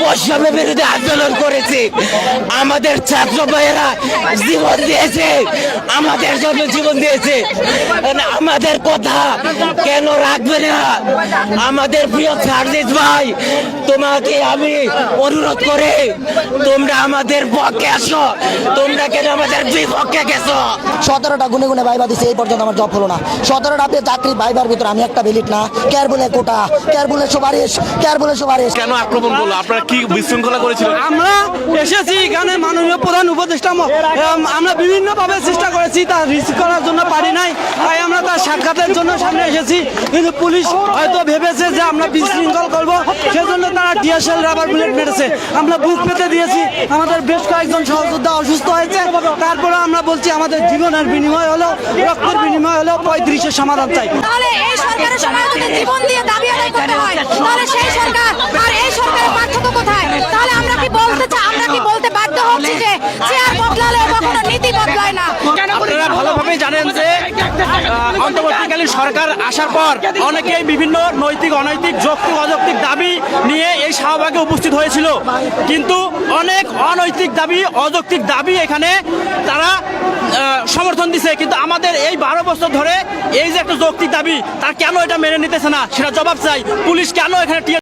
বৈষম্য বিরোধী আন্দোলন করেছি। আমাদের ছাত্র ভাইয়েরা জীবন দিয়েছে। আমাদের জন্য জীবন দিয়েছে। আমাদের কথা কেন রাখবে না? আমাদের প্রিয় সার্জিস ভাই তোমাকে আমি অনুরোধ করে তোমরা আমাদের পক্ষে আসো। তোমরা কেন আমাদের বিপক্ষে গেছো? সতেরোটা গুনে গুনে ভাইবা দিছে এই পর্যন্ত আমার জব হলো না। সতেরোটা আপনি চাকরি ভাইবার ভিতরে আমি একটা বেলিট না। কেয়ার বলে কোটা কেয়ার বলে সুপারিশ কেয়ার বলে সুপারিশ। কেন আক্রমণ করল? আপনারা কি বিশৃঙ্খলা করেছিল? আমরা এসেছি এখানে মাননীয় প্রধান উপদেষ্টা আমরা বিভিন্নভাবে চেষ্টা করেছি তা রিসিভ করার জন্য পারি নাই। তাই আমরা তার সাক্ষাতের জন্য সামনে এসেছি। কিন্তু পুলিশ হয়তো ভেবেছে যে আমরা বিশৃঙ্খল করব সেজন্য তারা ডিএসএল রাবার বুলেট মেরেছে। আমরা বুক পেতে দিয়েছি। আমাদের বেশ কয়েকজন সহযোদ্ধা অসুস্থ হয়েছে। তারপরে আমরা বলছি আমাদের জীবনের বিনিময় হলো রক্তের বিনিময় হলো পঁয়ত্রিশের সমাধান চাই। তাহলে এই সরকারের সময় জীবন দিয়ে দাবি আদায় করতে হয়। তাহলে সেই সরকার বদলায় না। আপনারা ভালোভাবে জানেন যে অন্তর্বর্তীকালীন সরকার আসার পর অনেকেই বিভিন্ন নৈতিক অনৈতিক যৌক্তিক অযৌক্তিক দাবি নিয়ে এই শাহবাগে উপস্থিত হয়েছিল। কিন্তু অনেক অনৈতিক দাবি অযৌক্তিক দাবি এখানে তারা সমর্থন দিছে। কিন্তু আমাদের এই বারো বছর ধরে এই যে একটা যৌক্তিক দাবি তার কেন এটা মেনে নিতেছে না? সেটা জবাব চাই। পুলিশ কেন এখানে